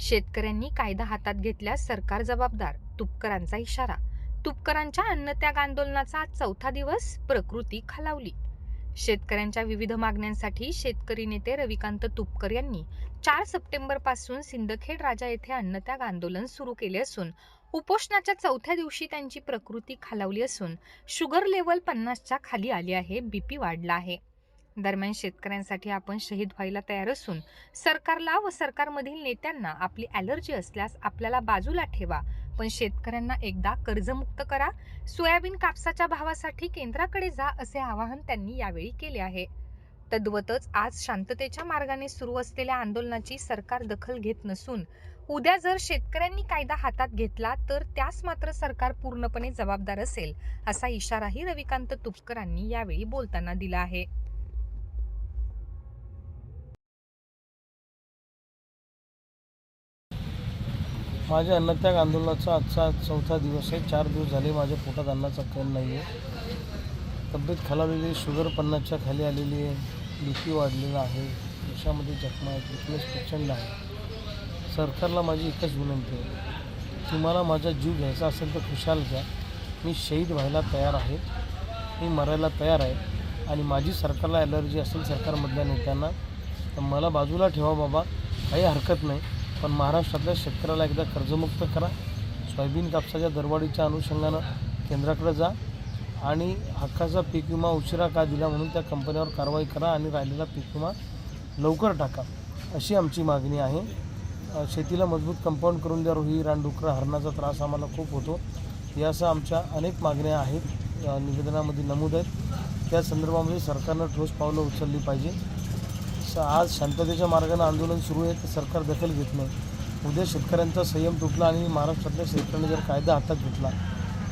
शेतकऱ्यांनी कायदा हातात घेतल्यास सरकार जबाबदार तुपकरांचा इशारा. तुपकरांच्या अन्नत्याग आंदोलनाचा आज चौथा दिवस प्रकृती खालावली. शेतकऱ्यांच्या विविध मागण्यांसाठी शेतकरी नेते रविकांत तुपकर यांनी चार सप्टेंबरपासून सिंदखेड राजा येथे अन्नत्याग आंदोलन सुरू केले असून उपोषणाच्या चौथ्या दिवशी त्यांची प्रकृती खालावली असून शुगर लेवल पन्नासच्या खाली आली आहे बीपी वाढला आहे. दरम्यान शेतकऱ्यांसाठी आपण शहीद व्हायला तयार असून सरकारला व सरकारमधील नेत्यांना आपली ॲलर्जी असल्यास आपल्याला बाजूला ठेवा. पण शेतकऱ्यांना एकदा कर्जमुक्त करा. सोयाबीन कापसाच्या भावासाठी केंद्राकडे जा असे आवाहन त्यांनी यावेळी केले आहे. तद्वतच आज शांततेच्या मार्गाने सुरू असलेल्या आंदोलनाची सरकार दखल घेत नसून उद्या जर शेतकऱ्यांनी कायदा हातात घेतला तर त्यास मात्र सरकार पूर्णपणे जबाबदार असेल असा इशाराही रविकांत तुपकरांनी यावेळी बोलताना दिला आहे. माझ्या अन्नत्याग आंदोलनाचा आजचा चौथा दिवस आहे. चार दिवस झाले माझ्या पोटात अन्नाचा कण नाही आहे. तब्येत खालावलेली शुगर पन्नासच्या खाली आलेली आहे. बी पी वाढलेला आहे. देशामध्ये जखमा आहेत. विकनेस प्रचंड आहे. सरकारला माझी एकच विनंती आहे. तुम्हाला माझा जीव घ्यायचा असेल तर खुशाल घ्या. मी शहीद व्हायला तयार आहे. मी मरायला तयार आहे. आणि माझी सरकारला ॲलर्जी असेल सरकारमधल्या नेत्यांना तर मला बाजूला ठेवा बाबा. काही हरकत नाही. पण महाराष्ट्रातल्या शेतकऱ्याला एकदा कर्जमुक्त करा. सोयाबीन कापसाच्या दरवाढीच्या अनुषंगानं केंद्राकडे जा आणि हक्काचा पीक विमा उशिरा का दिला म्हणून त्या कंपन्यावर कारवाई करा आणि राहिलेला पीक विमा लवकर टाका अशी आमची मागणी आहे. शेतीला मजबूत कंपाऊंड करून द्या रोही रानडुकरं हरणाचा त्रास आम्हाला खूप होतो. यासह आमच्या अनेक मागण्या आहेत. निवेदनामध्ये नमूद आहेत. त्या संदर्भामध्ये सरकारनं ठोस पावलं उचलली पाहिजे. आज शांततेच्या मार्गाने आंदोलन सुरू आहे तर सरकार दखल घेत नाही. उद्या शेतकऱ्यांचा संयम तुटला आणि महाराष्ट्रातल्या शेतकऱ्यांनी जर कायदा हातात घेतला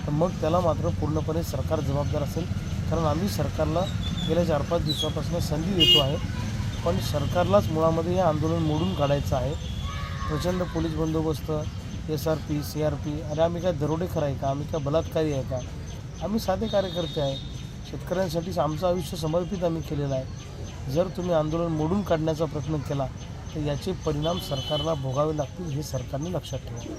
तर मग त्याला मात्र पूर्णपणे सरकार जबाबदार असेल. कारण आम्ही सरकारला गेल्या चार पाच दिवसापासून संधी देतो आहे पण सरकारलाच मुळामध्ये हे आंदोलन मोडून काढायचं आहे. प्रचंड पोलीस बंदोबस्त S R P C R P अरे आम्ही काय दरोडेखर आहे का? आम्ही काय बलात्कारी आहे का? आम्ही साधे कार्यकर्ते आहे. शेतकऱ्यांसाठी आमचं आयुष्य समर्पित आम्ही केलेलं आहे. जर तुम्ही आंदोलन मोडून काढण्याचा प्रयत्न केला तर याचे परिणाम सरकारला भोगावे लागतील हे सरकारने लक्षात ठेवा.